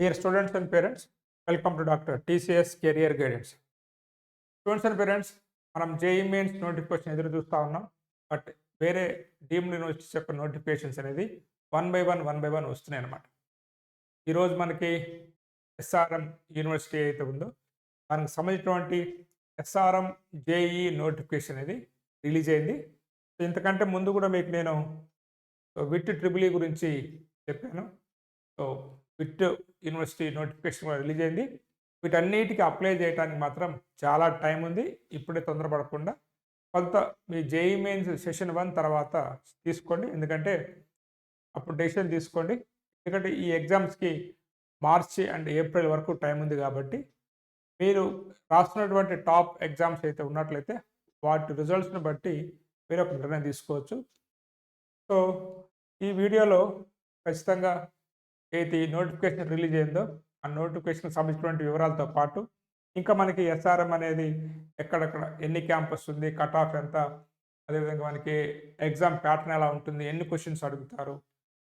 Dear students and parents, welcome to Dr. TCS Career Guidance. Students and parents మనం JEE mains notification ఎదురు చూస్తూ ఉన్నాం but వేరే deemed universities యొక్క notifications అనేది one by one one by one వస్తున్నాయి అన్నమాట ఈరోజు మనకి ఎస్ఆర్ఎం యూనివర్సిటీ అయితే ఉందో దానికి సంబంధించినటువంటి ఎస్ఆర్ఎం జేఈ నోటిఫికేషన్ అనేది రిలీజ్ అయింది సో ఇంతకంటే ముందు కూడా మీకు నేను విట్ ట్రిబుల్ ఈ గురించి చెప్పాను సో విట్ యూనివర్సిటీ నోటిఫికేషన్ కూడా రిలీజ్ అయింది. వీటన్నిటికీ అప్లై చేయడానికి మాత్రం చాలా టైం ఉంది. ఇప్పుడే తొందరపడకుండా కొంత మీ జేఈ మెయిన్స్ సెషన్ వన్ తర్వాత తీసుకోండి. ఎందుకంటే అప్పుడు డెసిషన్ తీసుకోండి. ఎందుకంటే ఈ ఎగ్జామ్స్కి మార్చి అండ్ ఏప్రిల్ వరకు టైం ఉంది కాబట్టి మీరు రాస్తున్నటువంటి టాప్ ఎగ్జామ్స్ అయితే ఉన్నట్లయితే వాటి రిజల్ట్స్ని బట్టి మీరు ఒక నిర్ణయం తీసుకోవచ్చు. సో ఈ వీడియోలో ఖచ్చితంగా ఏది నోటిఫికేషన్ రిలీజ్ అయిందో ఆ నోటిఫికేషన్ సంబంధించినటువంటి వివరాలతో పాటు ఇంకా మనకి ఎస్ఆర్ఎం అనేది ఎక్కడెక్కడ ఎన్ని క్యాంపస్ ఉంది కట్ ఆఫ్ ఎంత అదేవిధంగా మనకి ఎగ్జామ్ ప్యాటర్న్ ఎలా ఉంటుంది ఎన్ని క్వశ్చన్స్ అడుగుతారు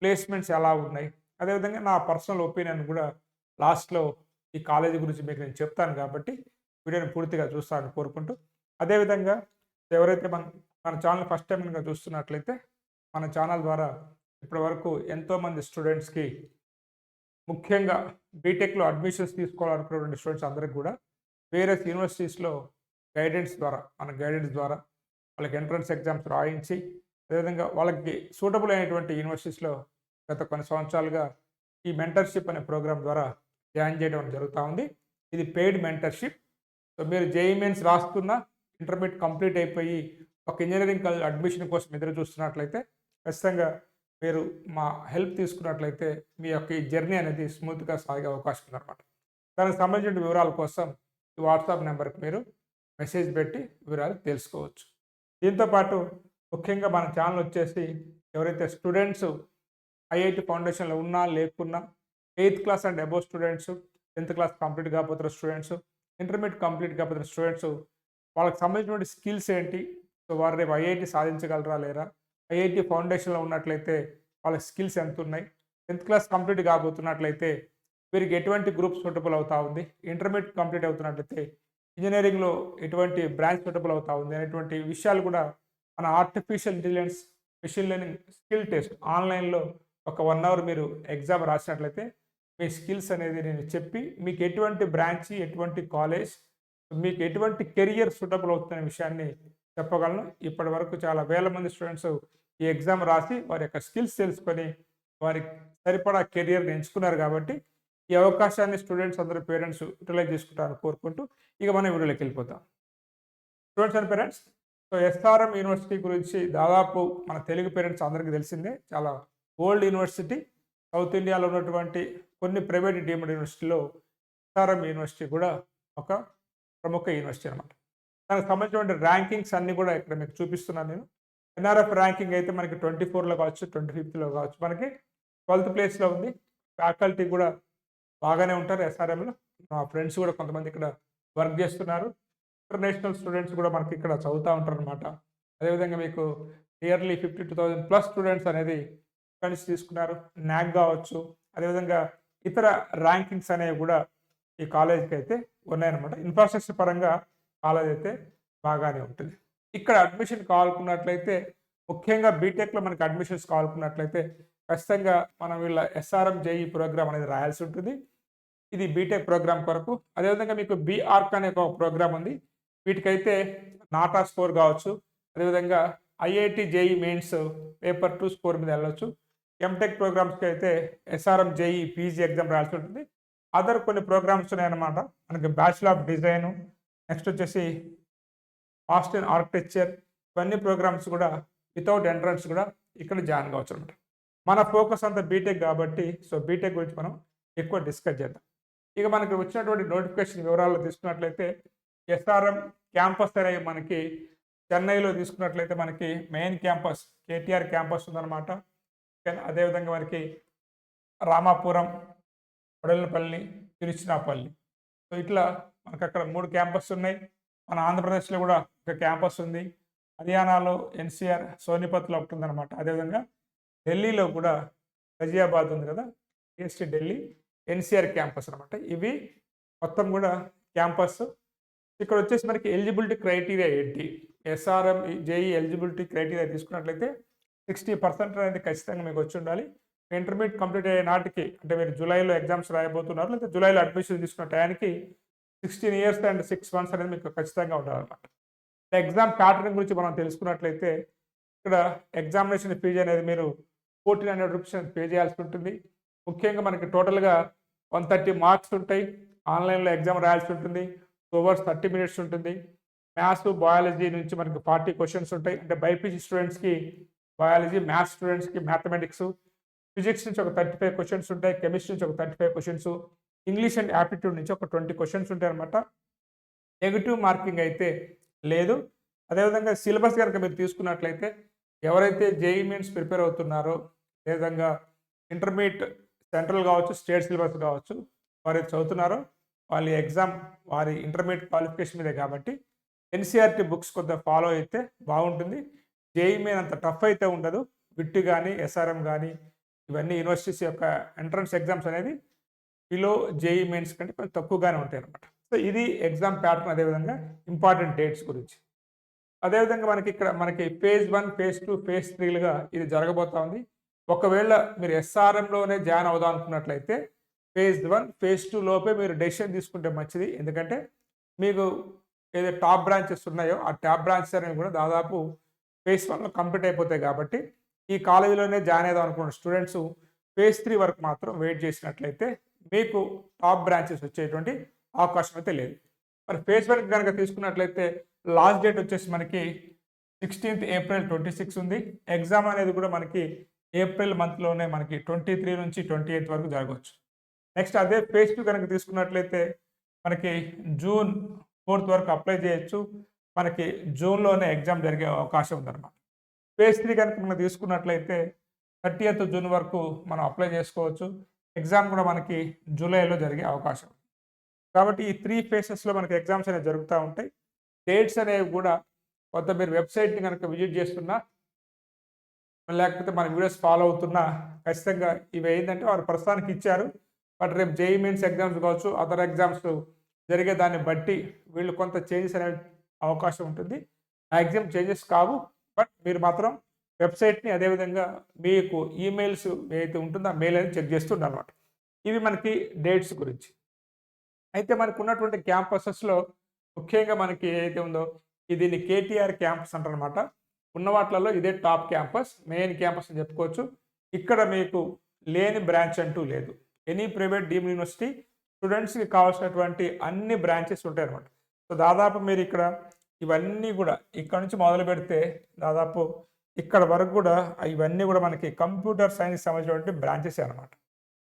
ప్లేస్మెంట్స్ ఎలా ఉన్నాయి అదేవిధంగా నా పర్సనల్ ఒపీనియన్ కూడా లాస్ట్లో ఈ కాలేజీ గురించి మీకు నేను చెప్తాను కాబట్టి వీడియోని పూర్తిగా చూస్తాను కోరుకుంటూ అదేవిధంగా ఎవరైతే మన మన ఛానల్ ఫస్ట్ టైం కనుక చూస్తున్నట్లయితే మన ఛానల్ ద్వారా ఇప్పటివరకు ఎంతోమంది స్టూడెంట్స్కి ముఖ్యంగా బీటెక్లో అడ్మిషన్స్ తీసుకోవాలనుకున్నటువంటి స్టూడెంట్స్ అందరికి కూడా వేరే యూనివర్సిటీస్లో గైడెన్స్ ద్వారా మన గైడెన్స్ ద్వారా వాళ్ళకి ఎంట్రన్స్ ఎగ్జామ్స్ రాయించి అదేవిధంగా వాళ్ళకి సూటబుల్ అయినటువంటి యూనివర్సిటీస్లో గత కొన్ని సంవత్సరాలుగా ఈ మెంటర్షిప్ అనే ప్రోగ్రామ్ ద్వారా జాయిన్ చేయడం జరుగుతూ ఉంది. ఇది పెయిడ్ మెంటర్షిప్ సో మీరు జేఈమెన్స్ రాస్తున్న ఇంటర్మీడియట్ కంప్లీట్ అయిపోయి ఒక ఇంజనీరింగ్ కాలేజ్ అడ్మిషన్ కోసం ఎదురు చూస్తున్నట్లయితే ఖచ్చితంగా మీరు మా హెల్ప్ తీసుకున్నట్లయితే మీ యొక్క ఈ జర్నీ అనేది స్మూత్గా సాగే అవకాశం ఉందన్నమాట. దానికి సంబంధించిన వివరాల కోసం ఈ వాట్సాప్ నెంబర్కి మీరు మెసేజ్ పెట్టి వివరాలు తెలుసుకోవచ్చు. దీంతోపాటు ముఖ్యంగా మన ఛానల్ వచ్చేసి ఎవరైతే స్టూడెంట్స్ ఐఐటి ఫౌండేషన్లో ఉన్నా లేకున్నా eighth class and above students tenth class complete కాకపోతున్న students intermediate complete కాకపోతున్న స్టూడెంట్స్ వాళ్ళకి సంబంధించినటువంటి స్కిల్స్ ఏంటి? సో వారు రేపు ఐఐటి సాధించగలరా లేరా? ఐఐటి ఫౌండేషన్లో ఉన్నట్లయితే వాళ్ళ స్కిల్స్ ఎంత ఉన్నాయి టెన్త్ క్లాస్ కంప్లీట్ కాబోతున్నట్లయితే వీరికి ఎటువంటి గ్రూప్ సూటబుల్ అవుతా ఉంది? ఇంటర్మీడియట్ కంప్లీట్ అవుతున్నట్లయితే ఇంజనీరింగ్లో ఎటువంటి బ్రాంచ్ సూటబుల్ అవుతా ఉంది? అనేటువంటి విషయాలు కూడా మన artificial intelligence machine learning skill test ఆన్లైన్లో ఒక వన్ అవర్ మీరు ఎగ్జామ్ రాసినట్లయితే మీ స్కిల్స్ అనేది నేను చెప్పి మీకు ఎటువంటి బ్రాంచ్ ఎటువంటి కాలేజ్ మీకు ఎటువంటి కెరియర్ సూటబుల్ అవుతున్న విషయాన్ని చెప్పగలను. ఇప్పటి వరకు చాలా వేల మంది స్టూడెంట్స్ ఈ ఎగ్జామ్ రాసి వారి యొక్క స్కిల్స్ తెలుసుకొని వారి సరిపడా కెరియర్ని ఎంచుకున్నారు కాబట్టి ఈ అవకాశాన్ని స్టూడెంట్స్ అందరూ పేరెంట్స్ యూటిలైజ్ చేసుకుంటారని కోరుకుంటూ ఇక మనం వీడియోలోకి వెళ్ళిపోతాం. Students and parents so SRM university గురించి దాదాపు మన తెలుగు పేరెంట్స్ అందరికీ తెలిసిందే. చాలా ఓల్డ్ యూనివర్సిటీ సౌత్ ఇండియాలో ఉన్నటువంటి కొన్ని ప్రైవేట్ డీమ్డ్ యూనివర్సిటీలో ఎస్ఆర్ఎం యూనివర్సిటీ కూడా ఒక ప్రముఖ యూనివర్సిటీ అనమాట దానికి సంబంధించినటువంటి ర్యాంకింగ్స్ అన్నీ కూడా ఇక్కడ మీకు చూపిస్తున్నాను నేను. ఎన్ఆర్ఎఫ్ ర్యాంకింగ్ అయితే మనకి ట్వంటీ ఫోర్లో కావచ్చు ట్వంటీ ఫిఫ్త్లో కావచ్చు. మనకి ట్వెల్త్ ప్లేస్లో ఉంది. ఫ్యాకల్టీ కూడా బాగానే ఉంటారు ఎస్ఆర్ఎంలో. మా ఫ్రెండ్స్ కూడా కొంతమంది ఇక్కడ వర్క్ చేస్తున్నారు. ఇంటర్నేషనల్ స్టూడెంట్స్ కూడా మనకి ఇక్కడ చదువుతూ ఉంటారు అనమాట అదేవిధంగా మీకు yearly fifty two thousand plus students అనేది కలిసి తీసుకున్నారు. న్యాక్ కావచ్చు. అదేవిధంగా ఇతర ర్యాంకింగ్స్ అనేవి కూడా ఈ కాలేజ్కి అయితే ఉన్నాయన్నమాట. ఇన్ఫ్రాస్ట్రక్చర్ పరంగా కాలేజ్ అయితే బాగానే ఉంటుంది. ఇక్కడ అడ్మిషన్ కావాలనుకున్నట్లయితే ముఖ్యంగా బీటెక్లో మనకి అడ్మిషన్స్ కావాలనుకున్నట్లయితే ఖచ్చితంగా మనం వీళ్ళ ఎస్ఆర్ఎం జేఈ ప్రోగ్రామ్ అనేది రాయాల్సి ఉంటుంది. ఇది బీటెక్ ప్రోగ్రామ్ కొరకు. అదేవిధంగా మీకు బీఆర్క్ అనే ఒక ప్రోగ్రామ్ ఉంది. వీటికైతే నాటా స్కోర్ కావచ్చు. అదేవిధంగా IIT JEE mains paper two score మీద వెళ్ళవచ్చు ఎంటెక్ ప్రోగ్రామ్స్కి అయితే ఎస్ఆర్ఎం జేఈ పీజీ ఎగ్జామ్ రాయాల్సి ఉంటుంది. అదర్ కొన్ని ప్రోగ్రామ్స్ ఉన్నాయన్నమాట. మనకి బ్యాచిలర్ ఆఫ్ డిజైను నెక్స్ట్ వచ్చేసి ఆస్టిన్ ఆర్కిటెక్చర్ ఇవన్నీ ప్రోగ్రామ్స్ కూడా వితౌట్ ఎంట్రన్స్ కూడా ఇక్కడ జాయిన్ కావచ్చు అనమాట మన ఫోకస్ అంతా బీటెక్ కాబట్టి సో బీటెక్ గురించి మనం ఎక్కువ డిస్కస్ చేద్దాం. ఇక మనకి వచ్చినటువంటి నోటిఫికేషన్ వివరాలు తీసుకున్నట్లయితే ఎస్ఆర్ఎం క్యాంపస్ అనేవి మనకి చెన్నైలో తీసుకున్నట్లయితే మనకి మెయిన్ క్యాంపస్ కేటీఆర్ క్యాంపస్ ఉందన్నమాట. అదేవిధంగా మనకి రామాపురం వడలపల్లి తిరుచినాపల్లి సో ఇట్లా మనకు అక్కడ మూడు క్యాంపస్ ఉన్నాయి. మన ఆంధ్రప్రదేశ్లో కూడా ఒక క్యాంపస్ ఉంది. హర్యానాలో ఎన్సీఆర్ సోనిపత్లో ఒకటి ఉందన్నమాట. అదేవిధంగా ఢిల్లీలో కూడా గజియాబాద్ ఉంది కదా ఈఎస్టీ ఢిల్లీ ఎన్సీఆర్ క్యాంపస్ అనమాట ఇవి మొత్తం కూడా క్యాంపస్. ఇక్కడ వచ్చేసి మనకి ఎలిజిబిలిటీ క్రైటీరియా ఏంటి? ఎస్ఆర్ఎం జేఈ ఎలిజిబిలిటీ క్రైటీరియా తీసుకున్నట్లయితే సిక్స్టీ పర్సెంట్ అనేది ఖచ్చితంగా మీకు వచ్చి ఉండాలి. ఇంటర్మీడియట్ కంప్లీట్ అయ్యే నాటికి అంటే మీరు జూలైలో ఎగ్జామ్స్ రాయబోతున్నారు లేదా జూలైలో అడ్మిషన్ తీసుకున్న టయానికి sixteen years and six months అనేది మీకు ఖచ్చితంగా ఉండాలన్నమాట. ఎగ్జామ్ ప్యాటర్న్ గురించి మనం తెలుసుకున్నట్లయితే ఇక్కడ ఎగ్జామినేషన్ ఫీజు అనేది మీరు ఫోర్టీన్ హండ్రెడ్ రూపీస్ పే చేయాల్సి ఉంటుంది. ముఖ్యంగా మనకి టోటల్గా వన్ థర్టీ మార్క్స్ ఉంటాయి. ఆన్లైన్లో ఎగ్జామ్ రాయాల్సి ఉంటుంది. టూ అవర్స్ థర్టీ మినిట్స్ ఉంటుంది. మ్యాథ్స్ బయాలజీ నుంచి మనకి ఫార్టీ క్వశ్చన్స్ ఉంటాయి. అంటే బైపీసీ స్టూడెంట్స్కి బయాలజీ మ్యాథ్స్ స్టూడెంట్స్కి మ్యాథమెటిక్స్ ఫిజిక్స్ నుంచి ఒక థర్టీ ఫైవ్ క్వశ్చన్స్ ఉంటాయి. కెమిస్ట్రీ నుంచి ఒక thirty five questions English and aptitude నుంచి ఒక ట్వంటీ క్వశ్చన్స్ ఉంటాయి అనమాట నెగిటివ్ మార్కింగ్ అయితే లేదు. అదేవిధంగా సిలబస్ కనుక మీరు తీసుకున్నట్లయితే ఎవరైతే జేఈ మీన్స్ ప్రిపేర్ అవుతున్నారో అదేవిధంగా ఇంటర్మీడియట్ సెంట్రల్ కావచ్చు స్టేట్ సిలబస్ కావచ్చు వారు చదువుతున్నారో వాళ్ళ ఎగ్జామ్ వారి ఇంటర్మీడియట్ క్వాలిఫికేషన్ మీదే కాబట్టి ఎన్సీఆర్టీ బుక్స్ కొంత ఫాలో అయితే బాగుంటుంది. జేఈ మెయిన్ అంత టఫ్ అయితే ఉండదు. విట్టు కానీ ఎస్ఆర్ఎం కానీ ఇవన్నీ యూనివర్సిటీస్ యొక్క ఎంట్రన్స్ ఎగ్జామ్స్ అనేది బిలో జేఈ మెయిన్స్ కంటే కొంచెం తక్కువగానే ఉంటాయి అనమాట సో ఇది ఎగ్జామ్ ప్యాటర్న్ అదేవిధంగా ఇంపార్టెంట్ డేట్స్ గురించి. అదేవిధంగా మనకి ఇక్కడ మనకి phase one phase two phase త్రీలుగా ఇది జరగబోతా ఉంది. ఒకవేళ మీరు ఎస్ఆర్ఎంలోనే జాయిన్ అవుదాం అనుకున్నట్లయితే ఫేజ్ వన్ ఫేజ్ టూ లోపే మీరు డెసిషన్ తీసుకుంటే మంచిది. ఎందుకంటే మీకు ఏదో టాప్ బ్రాంచెస్ ఉన్నాయో ఆ టాప్ బ్రాంచెస్ అనేవి కూడా దాదాపు ఫేజ్ వన్లో కంప్లీట్ అయిపోతాయి కాబట్టి ఈ కాలేజీలోనే జాయిన్ అవుదాం అనుకున్న స్టూడెంట్స్ ఫేజ్ త్రీ వరకు మాత్రం వెయిట్ చేసినట్లయితే మీకు టాప్ బ్రాంచెస్ వచ్చేటువంటి అవకాశం అయితే లేదు. మరి ఫేస్ వన్ కనుక తీసుకున్నట్లయితే లాస్ట్ డేట్ వచ్చేసి మనకి సిక్స్టీన్త్ ఏప్రిల్ ట్వంటీ సిక్స్ ఉంది. ఎగ్జామ్ అనేది కూడా మనకి ఏప్రిల్ మంత్లోనే మనకి ట్వంటీ త్రీ నుంచి ట్వంటీ ఎయిత్ వరకు జరగవచ్చు. నెక్స్ట్ అదే ఫేజ్ టూ కనుక తీసుకున్నట్లయితే మనకి జూన్ ఫోర్త్ వరకు అప్లై చేయొచ్చు. మనకి జూన్లోనే ఎగ్జామ్ జరిగే అవకాశం ఉందన్నమాట. ఫేజ్ త్రీ కనుక మనం తీసుకున్నట్లయితే థర్టీయత్ జూన్ వరకు మనం అప్లై చేసుకోవచ్చు. ఎగ్జామ్ కూడా మనకి జూలైలో జరిగే అవకాశం. కాబట్టి ఈ త్రీ ఫేసెస్లో మనకి ఎగ్జామ్స్ అనేవి జరుగుతూ ఉంటాయి. డేట్స్ అనేవి కూడా కొంత మీరు వెబ్సైట్ని కనుక విజిట్ చేస్తున్నా లేకపోతే మన వీడియోస్ ఫాలో అవుతున్నా ఖచ్చితంగా ఇవి ఏంటంటే వారు ప్రస్తుతానికి ఇచ్చారు. బట్ రేపు జేఈ మెయిన్స్ ఎగ్జామ్స్ కావచ్చు అదర్ ఎగ్జామ్స్ జరిగే దాన్ని బట్టి వీళ్ళు కొంత చేంజెస్ అనే అవకాశం ఉంటుంది. మ్యాక్సిమం చేంజెస్ కావు. బట్ మీరు మాత్రం వెబ్సైట్ని అదేవిధంగా మీకు ఈమెయిల్స్ ఏదైతే ఉంటుందో ఆ మెయిల్ అనేది చెక్ చేస్తుండాలి అనమాట ఇవి మనకి డేట్స్ గురించి. అయితే మనకు ఉన్నటువంటి క్యాంపసెస్లో ముఖ్యంగా మనకి ఏదైతే ఉందో ఇది కేటీఆర్ క్యాంపస్ అంటారనమాట ఉన్న వాటిలలో ఇదే టాప్ క్యాంపస్ మెయిన్ క్యాంపస్ అని చెప్పుకోవచ్చు. ఇక్కడ మీకు లేని బ్రాంచ్ అంటూ లేదు. ఎనీ ప్రైవేట్ డీమ్ యూనివర్సిటీ స్టూడెంట్స్కి కావాల్సినటువంటి అన్ని బ్రాంచెస్ ఉంటాయి అనమాట సో దాదాపు మీరు ఇక్కడ ఇవన్నీ కూడా ఇక్కడ నుంచి మొదలు పెడితే దాదాపు ఇక్కడ వరకు కూడా ఇవన్నీ కూడా మనకి కంప్యూటర్ సైన్స్ సంబంధించినటువంటి బ్రాంచెస్ అనమాట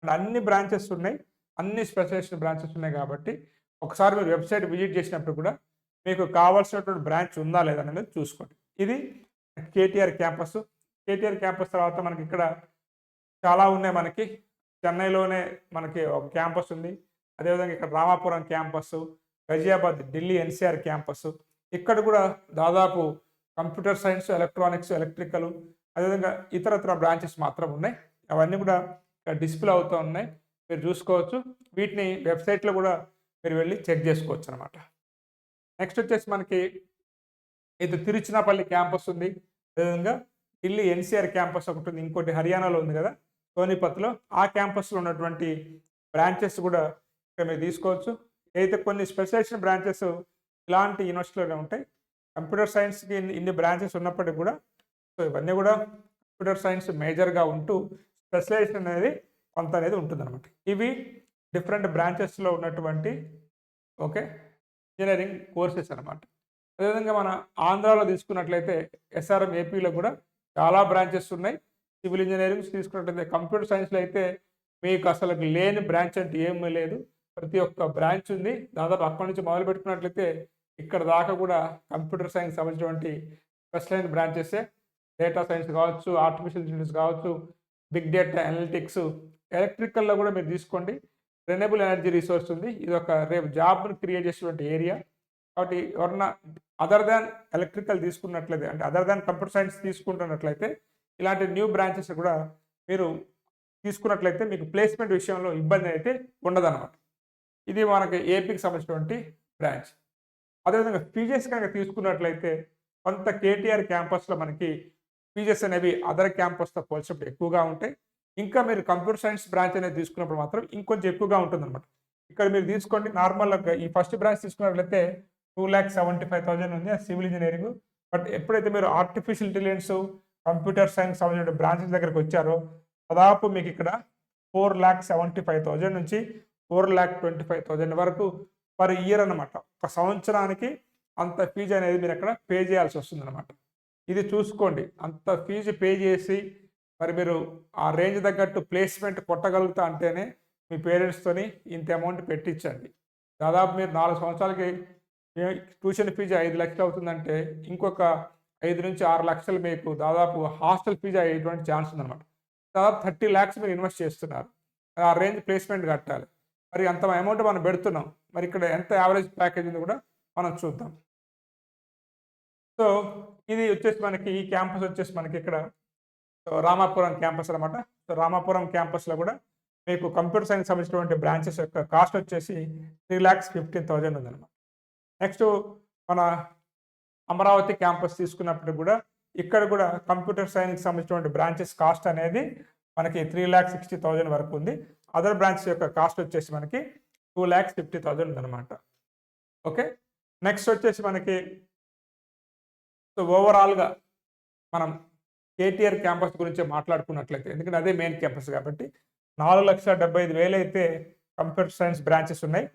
అన్ని బ్రాంచెస్ ఉన్నాయి అన్ని స్పెషలైజ్డ్ బ్రాంచెస్ ఉన్నాయి కాబట్టి ఒకసారి మీరు వెబ్సైట్ విజిట్ చేసినప్పుడు కూడా మీకు కావాల్సినటువంటి బ్రాంచ్ ఉందా లేదా అనేది చూసుకోండి. ఇది కేటీఆర్ క్యాంపస్. కేటీఆర్ క్యాంపస్ తర్వాత మనకి ఇక్కడ చాలా ఉన్నాయి మనకి. చెన్నైలోనే మనకి ఒక క్యాంపస్ ఉంది. అదేవిధంగా ఇక్కడ Ramapuram campus Ghaziabad Delhi NCR campus. ఇక్కడ కూడా దాదాపు కంప్యూటర్ సైన్స్ ఎలక్ట్రానిక్స్ ఎలక్ట్రికల్ అదేవిధంగా ఇతరత్ర బ్రాంచెస్ మాత్రం ఉన్నాయి. అవన్నీ కూడా డిస్ప్లే అవుతూ ఉన్నాయి. మీరు చూసుకోవచ్చు. వీటిని వెబ్సైట్లో కూడా మీరు వెళ్ళి చెక్ చేసుకోవచ్చు అనమాట నెక్స్ట్ వచ్చేసి మనకి ఇది తిరుచినాపల్లి క్యాంపస్ ఉంది. అదేవిధంగా ఢిల్లీ ఎన్సీఆర్ క్యాంపస్ ఒకటి ఉంది. ఇంకోటి హర్యానాలో ఉంది కదా సోనిపత్లో. ఆ క్యాంపస్లో ఉన్నటువంటి బ్రాంచెస్ కూడా ఇక్కడ మీరు తీసుకోవచ్చు. అయితే కొన్ని స్పెషలైజేషన్ బ్రాంచెస్ ఇలాంటి యూనివర్సిటీలోనే ఉంటాయి. కంప్యూటర్ సైన్స్కి ఇన్ని బ్రాంచెస్ ఉన్నప్పటికీ కూడా సో ఇవన్నీ కూడా కంప్యూటర్ సైన్స్ మేజర్గా ఉంటూ స్పెషలైజేషన్ అనేది కొంత అనేది ఉంటుందన్నమాట. ఇవి డిఫరెంట్ బ్రాంచెస్లో ఉన్నటువంటి ఓకే ఇంజనీరింగ్ కోర్సెస్ అనమాట అదేవిధంగా మన ఆంధ్రాలో తీసుకున్నట్లయితే ఎస్ఆర్ఎం ఏపీలో కూడా చాలా బ్రాంచెస్ ఉన్నాయి. సివిల్ ఇంజనీరింగ్ తీసుకున్నట్లయితే కంప్యూటర్ సైన్స్లో అయితే మీకు అసలు లేని బ్రాంచ్ అంటే ఏమీ లేదు. ప్రతి ఒక్క బ్రాంచ్ ఉంది. దాదాపు అక్కడి నుంచి మొదలు పెట్టుకున్నట్లయితే ఇక్కడ దాకా కూడా కంప్యూటర్ సైన్స్ సంబంధించినటువంటి స్పెషలైన బ్రాంచెసే. డేటా సైన్స్ కావచ్చు ఆర్టిఫిషియల్ ఇంటెలిజెన్స్ కావచ్చు బిగ్ డేటా అనలిటిక్స్ ఎలక్ట్రికల్లో కూడా మీరు తీసుకోండి. రెన్యూబుల్ ఎనర్జీ రిసోర్స్ ఉంది. ఇది ఒక రేపు జాబ్ను క్రియేట్ చేసేటువంటి ఏరియా. కాబట్టి ఎవరన్నా అదర్ దాన్ ఎలక్ట్రికల్ తీసుకున్నట్లయితే అంటే అదర్ దాన్ కంప్యూటర్ సైన్స్ తీసుకుంటున్నట్లయితే ఇలాంటి న్యూ బ్రాంచెస్ కూడా మీరు తీసుకున్నట్లయితే మీకు ప్లేస్మెంట్ విషయంలో ఇబ్బంది అయితే ఉండదన్నమాట. ఇది మనకి ఏపీకి సంబంధించినటువంటి బ్రాంచ్. అదేవిధంగా ఫీజెస్ కనుక తీసుకున్నట్లయితే కొంత కేటీఆర్ క్యాంపస్లో మనకి పీజెస్ అనేవి అదర్ క్యాంపస్తో పోల్చినప్పుడు ఎక్కువగా ఉంటాయి. ఇంకా మీరు కంప్యూటర్ సైన్స్ బ్రాంచ్ అనేది తీసుకున్నప్పుడు మాత్రం ఇంకొంచెం ఎక్కువగా ఉంటుందన్నమాట. ఇక్కడ మీరు తీసుకోండి నార్మల్గా ఈ ఫస్ట్ బ్రాంచ్ తీసుకున్నట్లయితే two lakh seventy five thousand ఉంది సివిల్ ఇంజనీరింగ్. బట్ ఎప్పుడైతే మీరు ఆర్టిఫిషియల్ ఇంటెలిజెన్స్ కంప్యూటర్ సైన్స్ సంబంధించిన బ్రాంచెస్ దగ్గరికి వచ్చారో దాదాపు మీకు ఇక్కడ four lakh seventy five thousand నుంచి four lakh twenty five thousand వరకు పర్ ఇయర్ అనమాట ఒక సంవత్సరానికి అంత ఫీజు అనేది మీరు అక్కడ పే చేయాల్సి వస్తుంది అనమాట ఇది చూసుకోండి. అంత ఫీజు పే చేసి మరి మీరు ఆ రేంజ్ తగ్గట్టు ప్లేస్మెంట్ కొట్టగలుగుతా అంటేనే మీ పేరెంట్స్తోని ఇంత అమౌంట్ పెట్టించండి. దాదాపు మీరు నాలుగు సంవత్సరాలకి ట్యూషన్ ఫీజు ఐదు లక్షలు అవుతుందంటే ఇంకొక ఐదు నుంచి ఆరు లక్షలు మీకు దాదాపు హాస్టల్ ఫీజు అయ్యేటువంటి ఛాన్స్ ఉందన్నమాట. దాదాపు థర్టీ ల్యాక్స్ మీరు ఇన్వెస్ట్ చేస్తున్నారు. ఆ రేంజ్ ప్లేస్మెంట్ కట్టాలి. మరి అంత అమౌంట్ మనం పెడుతున్నాం. మరి ఇక్కడ ఎంత యావరేజ్ ప్యాకేజ్ ఉందో కూడా మనం చూద్దాం. సో ఇది వచ్చేసి మనకి ఈ క్యాంపస్ వచ్చేసి మనకి ఇక్కడ రామాపురం క్యాంపస్ అనమాట సో రామాపురం క్యాంపస్లో కూడా మీకు కంప్యూటర్ సైన్స్ సంబంధించినటువంటి బ్రాంచెస్ యొక్క కాస్ట్ వచ్చేసి త్రీ ల్యాక్స్ ఫిఫ్టీన్ థౌజండ్ ఉందన్నమాట. నెక్స్ట్ మన అమరావతి క్యాంపస్ తీసుకున్నప్పుడు కూడా ఇక్కడ కూడా కంప్యూటర్ సైన్స్ సంబంధించినటువంటి బ్రాంచెస్ కాస్ట్ అనేది మనకి త్రీ ల్యాక్ సిక్స్టీ థౌజండ్ వరకు ఉంది. అదర్ బ్రాంచెస్ యొక్క కాస్ట్ వచ్చేసి మనకి టూ ల్యాక్స్ ఫిఫ్టీ థౌజండ్ అనమాట ఓకే? నెక్స్ట్ వచ్చేసి మనకి సో ఓవరాల్గా మనం కేటీఆర్ క్యాంపస్ గురించి మాట్లాడుకున్నట్లయితే ఎందుకంటే అదే మెయిన్ క్యాంపస్ కాబట్టి నాలుగు లక్షల డెబ్బై ఐదు వేలు అయితే కంప్యూటర్ సైన్స్ బ్రాంచెస్ ఉన్నాయి.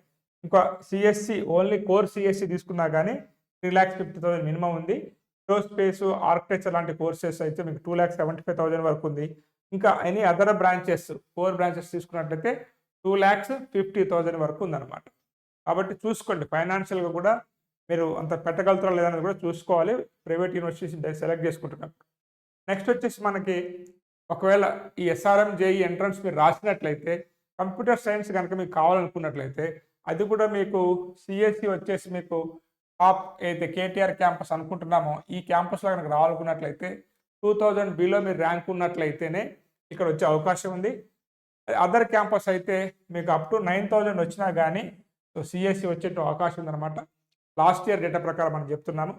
ఇంకా సిఎస్సి ఓన్లీ కోర్ సిఎస్సి తీసుకున్నా కానీ three lakhs fifty thousand minimum ఉంది. స్పేస్ ఆర్కిటెక్చర్ లాంటి కోర్సెస్ అయితే మీకు two lakhs seventy five thousand వరకు ఉంది. ఇంకా any other branches core branches తీసుకున్నట్లయితే టూ ల్యాక్స్ ఫిఫ్టీ థౌసండ్ వరకు ఉందన్నమాట. కాబట్టి చూసుకోండి ఫైనాన్షియల్గా కూడా మీరు అంత పెట్టగలుగుతారా లేదన్నది కూడా చూసుకోవాలి. ప్రైవేట్ యూనివర్సిటీస్ సెలెక్ట్ చేసుకుంటున్నప్పుడు నెక్స్ట్ వచ్చేసి మనకి ఒకవేళ ఈ ఎస్ఆర్ఎం జేఈ ఎంట్రన్స్ మీరు రాసినట్లయితే కంప్యూటర్ సైన్స్ కనుక మీకు కావాలనుకున్నట్లయితే అది కూడా మీకు సిఎస్సి వచ్చేసి మీకు టాప్ అయితే కేటీఆర్ క్యాంపస్ అనుకుంటున్నామో ఈ క్యాంపస్లో కనుక రావాలనుకున్నట్లయితే టూ థౌజండ్ బిలో మీరు ర్యాంక్ ఉన్నట్లయితేనే ఇక్కడ వచ్చే అవకాశం ఉంది. అదర్ క్యాంపస్ అయితే మీకు అప్ టు నైన్ థౌజండ్ వచ్చినా కానీ సో సిఎస్సి వచ్చేట అవకాశం ఉందన్నమాట. లాస్ట్ ఇయర్ డేటా ప్రకారం మనం చెప్తున్నాను.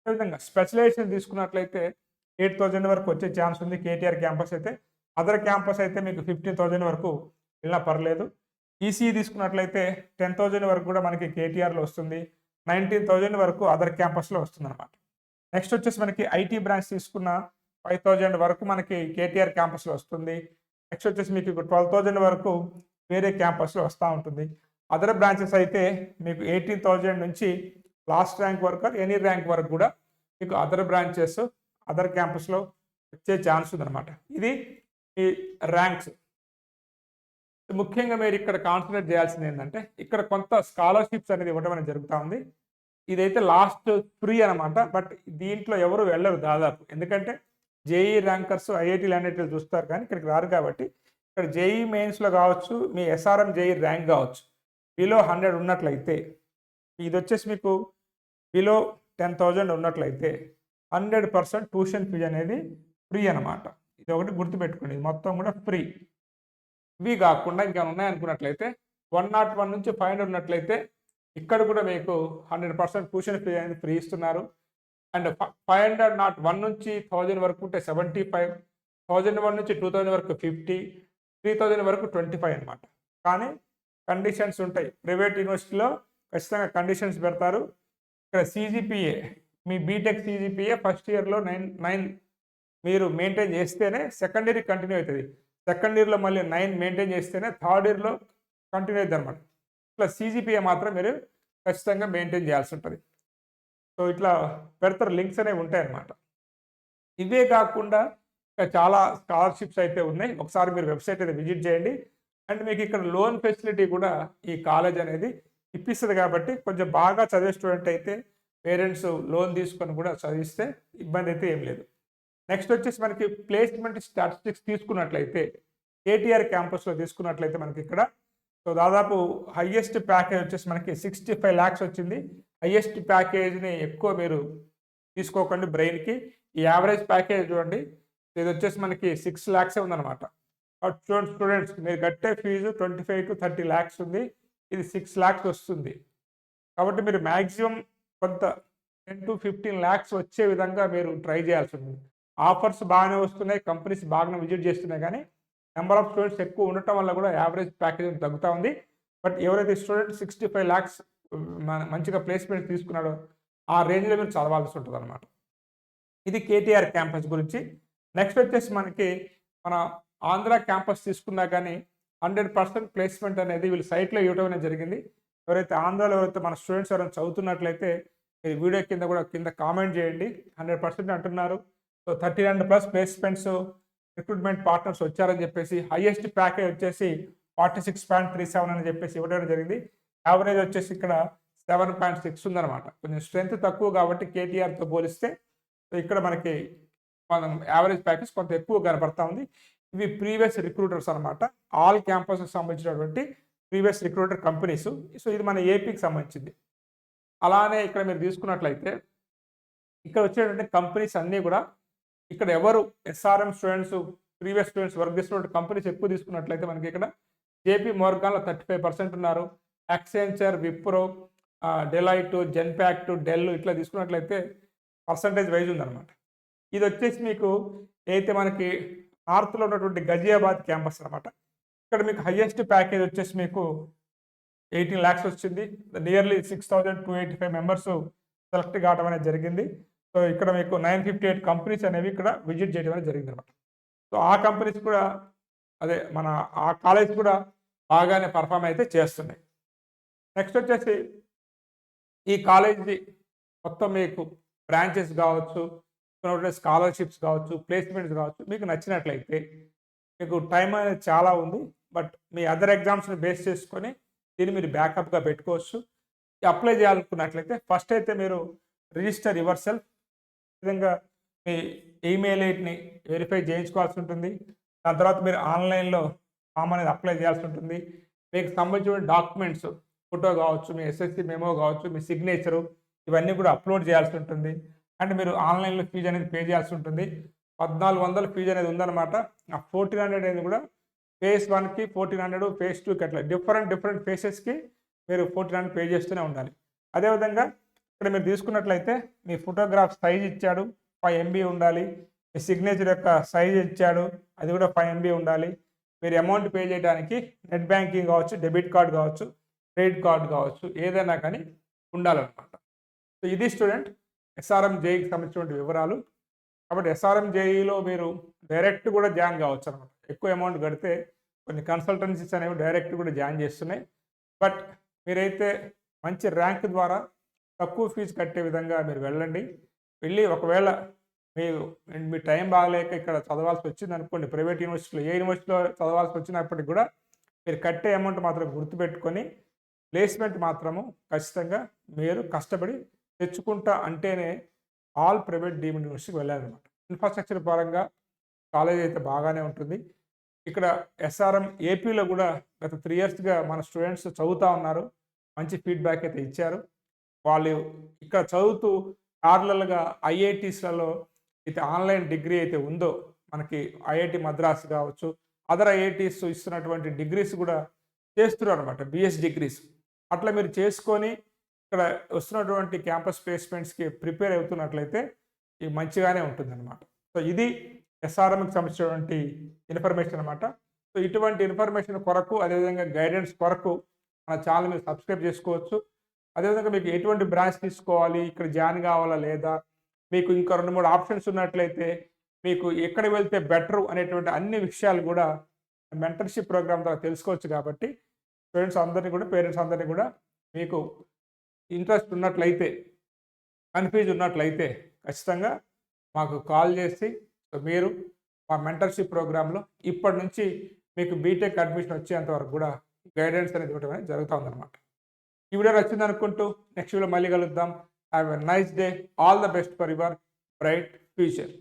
అదేవిధంగా స్పెషలైజేషన్ తీసుకున్నట్లయితే ఎయిట్ థౌజండ్ వరకు వచ్చే ఛాన్స్ ఉంది కేటీఆర్ క్యాంపస్ అయితే. అదర్ క్యాంపస్ అయితే మీకు ఫిఫ్టీన్ థౌజండ్ వరకు వెళ్ళినా పర్లేదు. ఈసీఈ తీసుకున్నట్లయితే టెన్ థౌజండ్ వరకు కూడా మనకి కేటీఆర్లో వస్తుంది. నైన్టీన్ థౌజండ్ వరకు అదర్ క్యాంపస్లో వస్తుంది అనమాట నెక్స్ట్ వచ్చేసి మనకి ఐటీ బ్రాంచ్ తీసుకున్న ఫైవ్ థౌజండ్ వరకు మనకి కేటీఆర్ క్యాంపస్లో వస్తుంది. నెక్స్ట్ వచ్చేసి మీకు ట్వెల్వ్ థౌజండ్ వరకు వేరే క్యాంపస్లో వస్తూ ఉంటుంది. అదర్ బ్రాంచెస్ అయితే మీకు ఎయిటీన్ థౌజండ్ నుంచి లాస్ట్ ర్యాంక్ వరకు ఎనీ ర్యాంక్ వరకు కూడా మీకు అదర్ బ్రాంచెస్ అదర్ క్యాంపస్లో వచ్చే ఛాన్స్ ఉందన్నమాట. ఇది ఈ ర్యాంక్స్ ముఖ్యంగా మీరు ఇక్కడ కాన్సన్ట్రేట్ చేయాల్సింది ఏంటంటే ఇక్కడ కొంత స్కాలర్షిప్స్ అనేది ఇవ్వడం అనేది జరుగుతూ ఉంది. ఇదైతే లాస్ట్ ఫ్రీ అనమాట బట్ దీంట్లో ఎవరు వెళ్ళరు దాదాపు. ఎందుకంటే జేఈ ర్యాంకర్స్ ఐఐటి లాంటి చూస్తారు కానీ ఇక్కడికి రారు కాబట్టి ఇక్కడ జేఈ మెయిన్స్లో కావచ్చు మీ ఎస్ఆర్ఎం జేఈ ర్యాంక్ కావచ్చు. బిలో హండ్రెడ్ ఉన్నట్లయితే ఇది వచ్చేసి మీకు బిలో టెన్ థౌజండ్ ఉన్నట్లయితే హండ్రెడ్ పర్సెంట్ ట్యూషన్ ఫీజు అనేది ఫ్రీ అనమాట ఇది ఒకటి గుర్తుపెట్టుకోండి ఇది మొత్తం కూడా ఫ్రీ. ఇవి కాకుండా ఇంకా ఉన్నాయనుకున్నట్లయితే వన్ నాట్ వన్ నుంచి ఫైవ్ హండ్రెడ్ ఉన్నట్లయితే ఇక్కడ కూడా మీకు హండ్రెడ్ పర్సెంట్ ట్యూషన్ ఫీజు అనేది ఫ్రీ ఇస్తున్నారు. And five hundred not one నుంచి థౌజండ్ వరకు ఉంటే సెవెంటీ ఫైవ్ థౌజండ్ వన్ నుంచి టూ థౌజండ్ వరకు ఫిఫ్టీ త్రీ థౌజండ్ వరకు ట్వంటీ ఫైవ్ అనమాట కానీ కండిషన్స్ ఉంటాయి. ప్రైవేట్ యూనివర్సిటీలో ఖచ్చితంగా కండిషన్స్ పెడతారు. ఇక్కడ సీజీపీఏ మీ బీటెక్ సీజీపీఏ ఫస్ట్ ఇయర్లో నైన్ నైన్ మీరు మెయింటైన్ చేస్తేనే సెకండ్ ఇయర్ కంటిన్యూ అవుతుంది. సెకండ్ ఇయర్లో మళ్ళీ నైన్ మెయింటైన్ చేస్తేనే థర్డ్ ఇయర్లో కంటిన్యూ అవుతుంది అనమాట ఇట్లా సీజీపీఏ మాత్రం మీరు ఖచ్చితంగా మెయింటైన్ చేయాల్సి ఉంటుంది. సో ఇట్లా పెడతారు లింక్స్ అనేవి ఉంటాయి అన్నమాట ఇవే కాకుండా ఇంకా చాలా స్కాలర్షిప్స్ అయితే ఉన్నాయి. ఒకసారి మీరు వెబ్సైట్ అయితే విజిట్ చేయండి. అండ్ మీకు ఇక్కడ లోన్ ఫెసిలిటీ కూడా ఈ కాలేజ్ అనేది ఇప్పిస్తుంది కాబట్టి కొంచెం బాగా చదివే స్టూడెంట్ అయితే పేరెంట్స్ లోన్ తీసుకొని కూడా చదివిస్తే ఇబ్బంది అయితే ఏం లేదు. నెక్స్ట్ వచ్చేసి మనకి ప్లేస్మెంట్ స్టాటిస్టిక్స్ తీసుకున్నట్లయితే కేటీఆర్ క్యాంపస్లో తీసుకున్నట్లయితే మనకి ఇక్కడ సో దాదాపు హయ్యెస్ట్ ప్యాకేజ్ వచ్చేసి మనకి సిక్స్టీ ఫైవ్ ల్యాక్స్ వచ్చింది. హయ్యెస్ట్ ప్యాకేజ్ని ఎక్కువ మీరు తీసుకోకండి బ్రెయిన్కి. ఈ యావరేజ్ ప్యాకేజ్ చూడండి ఇది వచ్చేసి మనకి సిక్స్ ల్యాక్సే ఉందన్నమాట. చూడండి స్టూడెంట్స్ మీరు కట్టే fee twenty five to thirty lakhs ఉంది ఇది సిక్స్ ల్యాక్స్ వస్తుంది. కాబట్టి మీరు మ్యాక్సిమం కొంత టెన్ టు ఫిఫ్టీన్ ల్యాక్స్ వచ్చే విధంగా మీరు ట్రై చేయాల్సి ఉంటుంది ఆఫర్స్ బాగానే వస్తున్నాయి కంపెనీస్ బాగానే విజిట్ చేస్తున్నాయి కానీ నెంబర్ ఆఫ్ స్టూడెంట్స్ ఎక్కువ ఉండటం వల్ల కూడా యావరేజ్ ప్యాకేజ్ తగ్గుతూ ఉంది. బట్ ఎవరైతే స్టూడెంట్ సిక్స్టీ ఫైవ్ ల్యాక్స్ మంచిగా ప్లేస్మెంట్ తీసుకున్నాడో ఆ రేంజ్లో మీరు చదవాల్సి ఉంటుంది అనమాట ఇది కేటీఆర్ క్యాంపస్ గురించి. నెక్స్ట్ వచ్చేసి మనకి మన ఆంధ్ర క్యాంపస్ తీసుకున్నా కానీ హండ్రెడ్ పర్సెంట్ ప్లేస్మెంట్ అనేది వీళ్ళు సైట్లో ఇవ్వడం అనేది జరిగింది. ఎవరైతే ఆంధ్రాలో ఎవరైతే మన స్టూడెంట్స్ ఎవరైనా చదువుతున్నట్లయితే మీరు వీడియో కింద కూడా కింద కామెంట్ చేయండి. హండ్రెడ్ పర్సెంట్ అంటున్నారు. So thirty nine plus placements recruitment partners వచ్చారని చెప్పేసి హైయెస్ట్ ప్యాకేజ్ వచ్చేసి forty six point three seven అని చెప్పేసి ఇవ్వడం జరిగింది. యావరేజ్ వచ్చేసి ఇక్కడ సెవెన్ పాయింట్ సిక్స్ ఉందన్నమాట. కొంచెం స్ట్రెంత్ తక్కువ కాబట్టి కేటీఆర్తో పోలిస్తే ఇక్కడ మనకి మనం యావరేజ్ ప్యాకేజ్ కొంత ఎక్కువ కనపడతా ఉంది. ఇవి ప్రీవియస్ రిక్రూటర్స్ అనమాట ఆల్ క్యాంపస్కి సంబంధించినటువంటి ప్రీవియస్ రిక్రూటర్ కంపెనీస్ సో ఇది మన ఏపీకి సంబంధించింది. అలానే ఇక్కడ మీరు తీసుకున్నట్లయితే ఇక్కడ వచ్చేటువంటి కంపెనీస్ అన్నీ కూడా ఇక్కడ ఎవరు SRM students previous students work చేస్తున్న కంపెనీస్ ఎక్కువ తీసుకున్నట్లయితే మనకి ఇక్కడ జేపీ మోర్గాన్లో థర్టీ ఫైవ్ పర్సెంట్ ఉన్నారు. Accenture Wipro Deloitte Genpact Dell ఇట్లా తీసుకున్నట్లయితే పర్సంటేజ్ వైజ్ ఉందన్నమాట. ఇది వచ్చేసి మీకు అయితే మనకి నార్త్లో ఉన్నటువంటి గజియాబాద్ క్యాంపస్ అనమాట ఇక్కడ మీకు హయ్యెస్ట్ ప్యాకేజ్ వచ్చేసి మీకు ఎయిటీన్ ల్యాక్స్ వచ్చింది. Nearly six thousand two eighty five members select కావడం అనేది జరిగింది. సో ఇక్కడ మీకు నైన్ ఫిఫ్టీ ఎయిట్ కంపెనీస్ అనేవి ఇక్కడ విజిట్ చేయడం అనేది జరిగింది అనమాట సో ఆ కంపెనీస్ కూడా అదే మన ఆ కాలేజ్ కూడా బాగానే పర్ఫామ్ అయితే చేస్తున్నాయి. నెక్స్ట్ వచ్చేసి ఈ కాలేజీ మొత్తం మీకు బ్రాంచెస్ కావచ్చు స్కాలర్షిప్స్ కావచ్చు ప్లేస్మెంట్స్ కావచ్చు మీకు నచ్చినట్లయితే మీకు టైం అనేది చాలా ఉంది. బట్ మీ అదర్ ఎగ్జామ్స్ని బేస్ చేసుకొని దీన్ని మీరు బ్యాకప్గా పెట్టుకోవచ్చు. అప్లై చేయాలనుకున్నట్లయితే ఫస్ట్ అయితే మీరు రిజిస్టర్ యువర్ సెల్ఫ్. విధంగా మీ ఈమెయిల్ ఐడిని వెరిఫై చేయించుకోవాల్సి ఉంటుంది. దాని తర్వాత మీరు ఆన్లైన్లో ఫామ్ అనేది అప్లై చేయాల్సి ఉంటుంది. మీకు సంబంధించిన డాక్యుమెంట్స్ ఫోటో కావచ్చు మీ ఎస్ఎస్సి మెమో కావచ్చు మీ సిగ్నేచరు ఇవన్నీ కూడా అప్లోడ్ చేయాల్సి ఉంటుంది. అండ్ మీరు ఆన్లైన్లో ఫీజు అనేది పే చేయాల్సి ఉంటుంది. పద్నాలుగు వందల ఫీజు అనేది ఉందన్నమాట. ఆ ఫోర్టీన్ హండ్రెడ్ అనేది కూడా ఫేస్ వన్కి ఫోర్టీన్ హండ్రెడ్ ఫేస్ టూకి అట్లా డిఫరెంట్ డిఫరెంట్ ఫేసెస్కి మీరు ఫోర్టీన్ హండ్రెడ్ పే చేస్తూనే ఉండాలి. అదేవిధంగా ఇక్కడ మీరు తీసుకున్నట్లయితే మీ ఫోటోగ్రాఫ్ సైజ్ ఇచ్చాడు ఫైవ్ ఎంబీ ఉండాలి. మీ సిగ్నేచర్ యొక్క సైజ్ ఇచ్చాడు అది కూడా ఫైవ్ ఎంబీ ఉండాలి. మీరు అమౌంట్ పే చేయడానికి నెట్ బ్యాంకింగ్ కావచ్చు డెబిట్ కార్డ్ కావచ్చు క్రెడిట్ కార్డ్ కావచ్చు ఏదైనా కానీ ఉండాలన్నమాట. సో ఇది స్టూడెంట్ ఎస్ఆర్ఎం జేఈకి సంబంధించినటువంటి వివరాలు. కాబట్టి ఎస్ఆర్ఎం జేఈలో మీరు డైరెక్ట్ కూడా జాయిన్ కావచ్చు అనమాట ఎక్కువ అమౌంట్ కడితే కొన్ని కన్సల్టెన్సీస్ అనేవి డైరెక్ట్ కూడా జాయిన్ చేస్తున్నాయి. బట్ మీరైతే మంచి ర్యాంక్ ద్వారా తక్కువ ఫీజు కట్టే విధంగా మీరు వెళ్ళండి. వెళ్ళి ఒకవేళ మీరు మీ టైం బాగలేక ఇక్కడ చదవాల్సి వచ్చింది అనుకోండి ప్రైవేట్ యూనివర్సిటీలో ఏ యూనివర్సిటీలో చదవాల్సి వచ్చినప్పటికి కూడా మీరు కట్టే అమౌంట్ మాత్రం గుర్తుపెట్టుకొని ప్లేస్మెంట్ మాత్రము ఖచ్చితంగా మీరు కష్టపడి తెచ్చుకుంటా అంటేనే ఆల్ ప్రైవేట్ డీమ్డ్ యూనివర్సిటీకి వెళ్ళాలన్నమాట. ఇన్ఫ్రాస్ట్రక్చర్ పరంగా కాలేజ్ అయితే బాగానే ఉంటుంది. ఇక్కడ ఎస్ఆర్ఎం ఏపీలో కూడా గత త్రీ ఇయర్స్గా మన స్టూడెంట్స్ చదువుతూ ఉన్నారు. మంచి ఫీడ్బ్యాక్ అయితే ఇచ్చారు. వాళ్ళు ఇక్కడ చదువుతూ పార్లల్గా ఐఐటీస్లలో అయితే ఆన్లైన్ డిగ్రీ అయితే ఉందో మనకి ఐఐటి మద్రాస్ కావచ్చు అదర్ ఐఐటీస్ ఇస్తున్నటువంటి డిగ్రీస్ కూడా చేస్తున్నారు అనమాట బిఎస్ డిగ్రీస్. అట్లా మీరు చేసుకొని ఇక్కడ వస్తున్నటువంటి క్యాంపస్ ప్లేస్మెంట్స్కి ప్రిపేర్ అవుతున్నట్లయితే ఇది మంచిగానే ఉంటుంది అనమాట సో ఇది ఎస్ఆర్ఎంకి సంబంధించినటువంటి ఇన్ఫర్మేషన్ అనమాట సో ఇటువంటి ఇన్ఫర్మేషన్ కొరకు అదేవిధంగా గైడెన్స్ కొరకు మన ఛానల్ మీరు సబ్స్క్రైబ్ చేసుకోవచ్చు. అదేవిధంగా మీకు ఎటువంటి బ్రాంచ్ తీసుకోవాలి ఇక్కడ జాయిన్ కావాలా లేదా మీకు ఇంకా రెండు మూడు ఆప్షన్స్ ఉన్నట్లయితే మీకు ఎక్కడ వెళ్తే బెటర్ అనేటువంటి అన్ని విషయాలు కూడా మెంటర్షిప్ ప్రోగ్రామ్ ద్వారా తెలుసుకోవచ్చు కాబట్టి స్టూడెంట్స్ అందరినీ కూడా పేరెంట్స్ అందరినీ కూడా మీకు ఇంట్రెస్ట్ ఉన్నట్లయితే కన్ఫ్యూజ్ ఉన్నట్లయితే ఖచ్చితంగా మాకు కాల్ చేసి మీరు మా మెంటర్షిప్ ప్రోగ్రాంలో ఇప్పటి నుంచి మీకు బీటెక్ అడ్మిషన్ వచ్చేంత వరకు కూడా గైడెన్స్ అనేది ఇవ్వడం అనేది జరుగుతూ ఉందన్నమాట. ఈ వీడియో నచ్చింది అనుకుంటూ నెక్స్ట్ వీడియో మళ్ళీ కలుద్దాం. Have a nice day all the best for your bright future